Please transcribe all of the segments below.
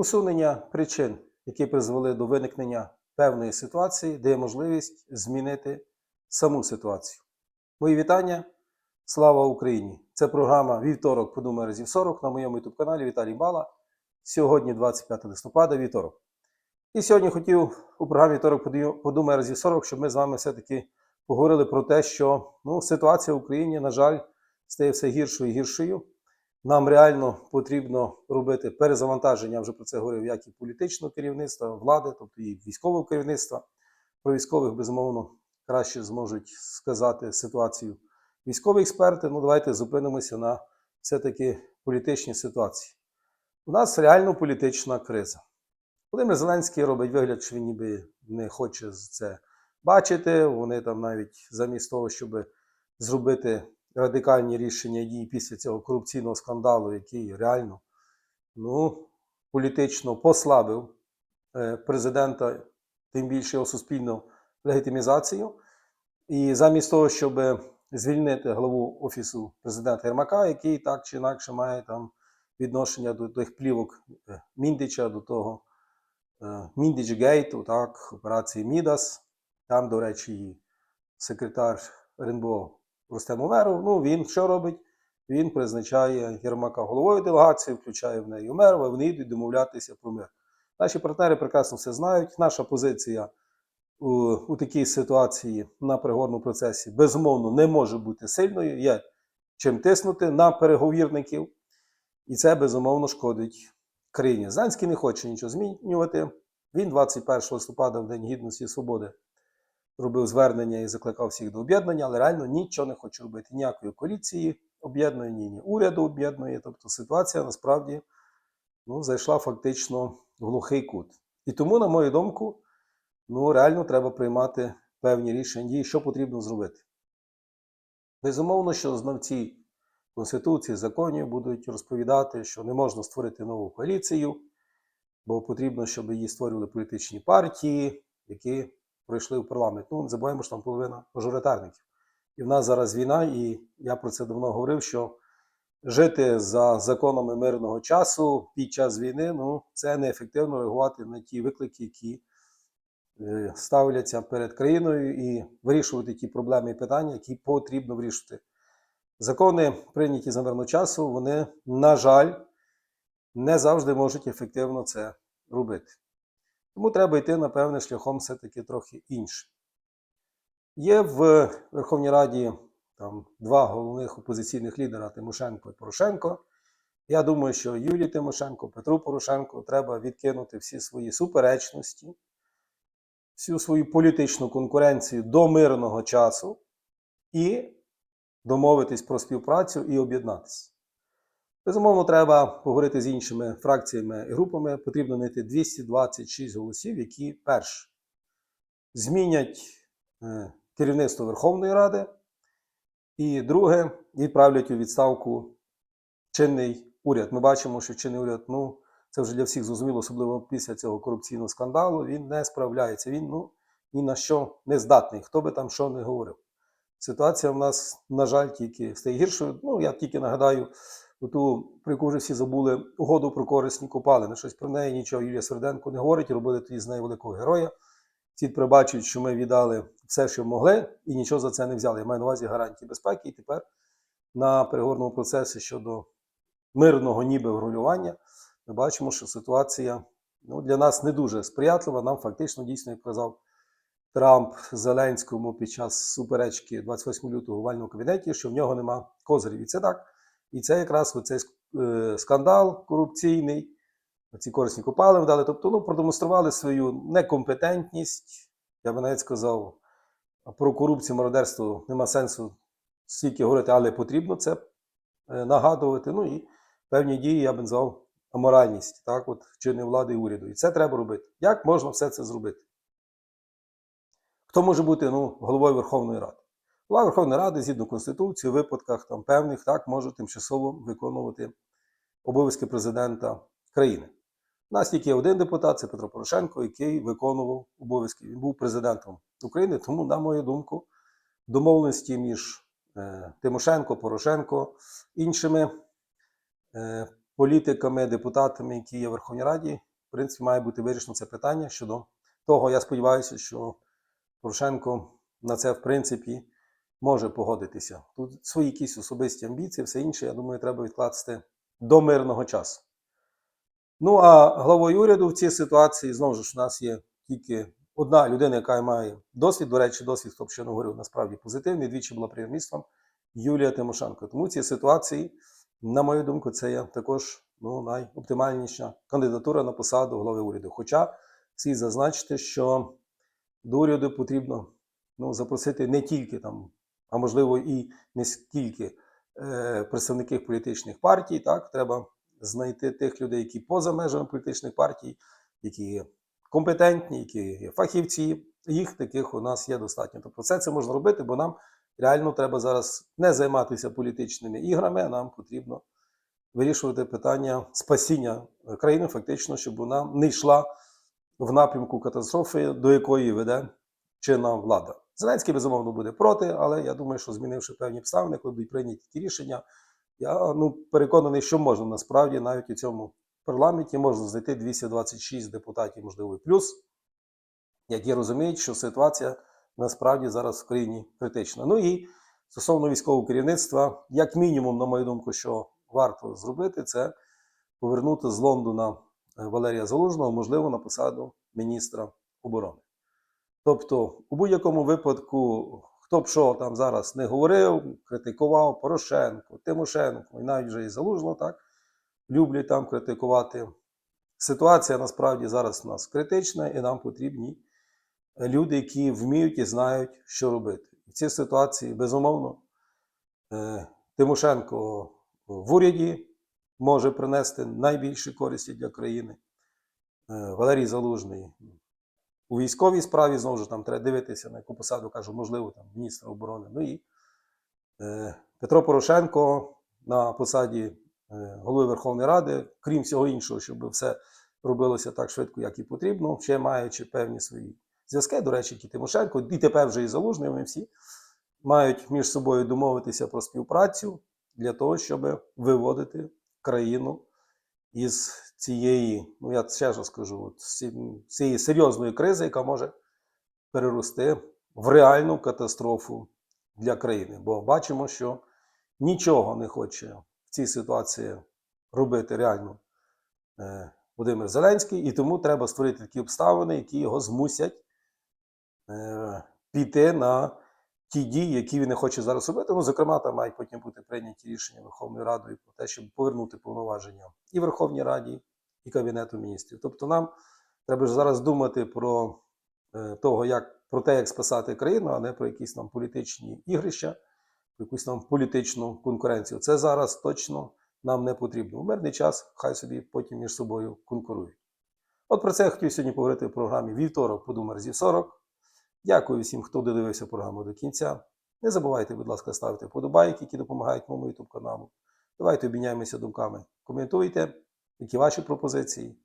усунення причин, які призвели до виникнення певної ситуації, дає можливість змінити саму ситуацію. Мої вітання. Слава Україні! Це програма Вівторок подумай разів 40 на моєму youtube каналі Віталій Бала. Сьогодні 25 листопада, вівторок. І сьогодні хотів у програмі Вівторок подумай разів 40, щоб ми з вами все-таки поговорили про те, що ну, ситуація в Україні, на жаль, стає все гіршою і гіршою. Нам реально потрібно робити перезавантаження, я вже про це говорив, як і політичного керівництва, влади, тобто і військового керівництва. Про військових, безумовно, краще зможуть сказати ситуацію військові експерти. Ну, давайте зупинимося на все-таки політичній ситуації. У нас реально політична криза. Володимир Зеленський робить вигляд, що він ніби не хоче це бачити. Вони там навіть замість того, щоб зробити радикальні рішення дій після цього корупційного скандалу, який реально ну, політично послабив е, президента, тим більше його суспільну легітимізацію. І замість того, щоб звільнити главу офісу президента Єрмака, який так чи інакше має там відношення до тих плівок е, Міндича, до того е, Міндич Гейту, так, операції Мідас. Там, до речі, і секретар РНБО Рустем Умеров. Ну, він що робить? Він призначає Єрмака головою делегації, включає в неї Умерова, вони йдуть домовлятися про мир. Наші партнери прекрасно все знають. Наша позиція у, у такій ситуації на переговорному процесі безумовно не може бути сильною. Є чим тиснути на переговірників, і це безумовно шкодить країні. Зеленський не хоче нічого змінювати. Він 21 листопада, в День Гідності і Свободи, робив звернення і закликав всіх до об'єднання, але реально нічого не хоче робити. Ніякої коаліції об'єднує, ні, ні уряду об'єднує. Тобто ситуація насправді ну, зайшла фактично в глухий кут. І тому, на мою думку, ну, реально треба приймати певні рішення дії, що потрібно зробити. Безумовно, що знавці Конституції, законів будуть розповідати, що не можна створити нову коаліцію, бо потрібно, щоб її створювали політичні партії, які пройшли в парламент. Ну, не забуваємо, що там половина мажоритарників. І в нас зараз війна, і я про це давно говорив, що жити за законами мирного часу під час війни ну, це неефективно реагувати на ті виклики, які е, ставляться перед країною, і вирішувати ті проблеми і питання, які потрібно вирішувати. Закони, прийняті за мирного часу, вони, на жаль, не завжди можуть ефективно це робити. Тому треба йти, напевне, шляхом все-таки трохи іншим. Є в Верховній Раді там, два головних опозиційних лідера Тимошенко і Порошенко. Я думаю, що Юлії Тимошенко, Петру Порошенку треба відкинути всі свої суперечності, всю свою політичну конкуренцію до мирного часу і домовитись про співпрацю і об'єднатися. Безумовно, треба поговорити з іншими фракціями і групами. Потрібно знайти 226 голосів, які перше змінять е, керівництво Верховної Ради, і друге, відправлять у відставку чинний уряд. Ми бачимо, що чинний уряд, ну, це вже для всіх зрозуміло, особливо після цього корупційного скандалу, він не справляється. Він ну, ні на що не здатний, хто би там що не говорив. Ситуація в нас, на жаль, тільки стає гіршою. Ну, я тільки нагадаю, ту, про яку вже всі забули, угоду про корисні копалини. Щось про неї нічого Юлія Сверденко не говорить, робили тоді з неї великого героя. Ці прибачують, що ми віддали все, що могли, і нічого за це не взяли. Я маю на увазі гарантії безпеки. І тепер на переговорному процесі щодо мирного ніби врегулювання, ми бачимо, що ситуація ну, для нас не дуже сприятлива. Нам фактично дійсно, як казав Трамп Зеленському під час суперечки 28 лютого у вальному кабінеті, що в нього нема козирів. І це так. І це якраз оцей е, скандал корупційний, ці корисні копалини вдали. Тобто ну, продемонстрували свою некомпетентність. Я би навіть сказав, про корупцію, мародерство нема сенсу стільки говорити, але потрібно це е, нагадувати. Ну і певні дії, я би назвав аморальність, так, от чинної влади і уряду. І це треба робити. Як можна все це зробити? Хто може бути ну, головою Верховної Ради? Голова Верховної Ради, згідно Конституції, у випадках там, певних так може тимчасово виконувати обов'язки президента країни. У нас тільки один депутат, це Петро Порошенко, який виконував обов'язки. Він був президентом України, тому, на мою думку, домовленості між е, Тимошенко, Порошенко, іншими е, політиками, депутатами, які є в Верховній Раді, в принципі, має бути вирішено це питання щодо того. Я сподіваюся, що Порошенко на це, в принципі, може погодитися. Тут свої якісь особисті амбіції, все інше, я думаю, треба відкласти до мирного часу. Ну а главою уряду в цій ситуації знову ж у нас є тільки одна людина, яка має досвід. До речі, досвід, хто б ще не говорив, насправді позитивний. Двічі була прем'єр-міністром Юлія Тимошенко. Тому в цій ситуації, на мою думку, це є також ну, найоптимальніша кандидатура на посаду голови уряду. Хоча слід зазначити, що до уряду потрібно ну, запросити не тільки там, а можливо і не скільки е, представників політичних партій. Так, треба знайти тих людей, які поза межами політичних партій, які є компетентні, які є фахівці. Їх таких у нас є достатньо. Тобто, все це можна робити, бо нам реально треба зараз не займатися політичними іграми, нам потрібно вирішувати питання спасіння країни, фактично, щоб вона не йшла в напрямку катастрофи, до якої веде чинна влада. Зеленський, безумовно, буде проти, але я думаю, що змінивши певні обставини, коли будуть прийняті ті рішення, я ну, переконаний, що можна насправді навіть у цьому парламенті можна знайти 226 депутатів, можливо, плюс, які розуміють, що ситуація насправді зараз в країні критична. Ну і стосовно військового керівництва, як мінімум, на мою думку, що варто зробити, це повернути з Лондона е, Валерія Залужного, можливо, на посаду міністра оборони. Тобто, у будь-якому випадку, хто б що там зараз не говорив, критикував Порошенко, Тимошенко, і навіть вже і Залужного, так, люблять там критикувати. Ситуація насправді зараз у нас критична, і нам потрібні люди, які вміють і знають, що робити. В цій ситуації, безумовно, е, Тимошенко в уряді може принести найбільші користі для країни. Е, Валерій Залужний у військовій справі знову ж там треба дивитися, на яку посаду кажу, можливо, там міністра оборони. Ну і е, Петро Порошенко на посаді е, голови Верховної Ради, крім всього іншого, щоб все робилося так швидко, як і потрібно, ще маючи певні свої зв'язки. До речі, і Тимошенко, і тепер вже і Залужний, вони всі мають між собою домовитися про співпрацю для того, щоб виводити країну із цієї, ну я ще раз скажу, цієї серйозної кризи, яка може перерости в реальну катастрофу для країни. Бо бачимо, що нічого не хоче в цій ситуації робити реально е, Володимир Зеленський, і тому треба створити такі обставини, які його змусять е, піти на ті дії, які він не хоче зараз робити. Ну, зокрема, там мають потім бути прийняті рішення Верховною Радою про те, щоб повернути повноваження і Верховній Раді, Кабінету міністрів. Тобто нам треба ж зараз думати про е, того, як про те, як спасати країну, а не про якісь там політичні ігрища, про якусь там політичну конкуренцію. Це зараз точно нам не потрібно. У мирний час хай собі потім між собою конкурують. От про це я хотів сьогодні поговорити в програмі Вівторок подумар зі 40. Дякую всім, хто додивився програму до кінця. Не забувайте, будь ласка, ставити вподобайки, які допомагають моєму YouTube каналу. Давайте обміняємося думками. Коментуйте, які ваші пропозиції.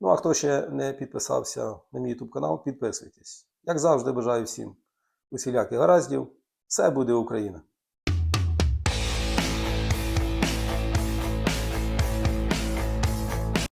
Ну а хто ще не підписався на мій YouTube канал, підписуйтесь. Як завжди, бажаю всім усіляких гараздів. Все буде Україна!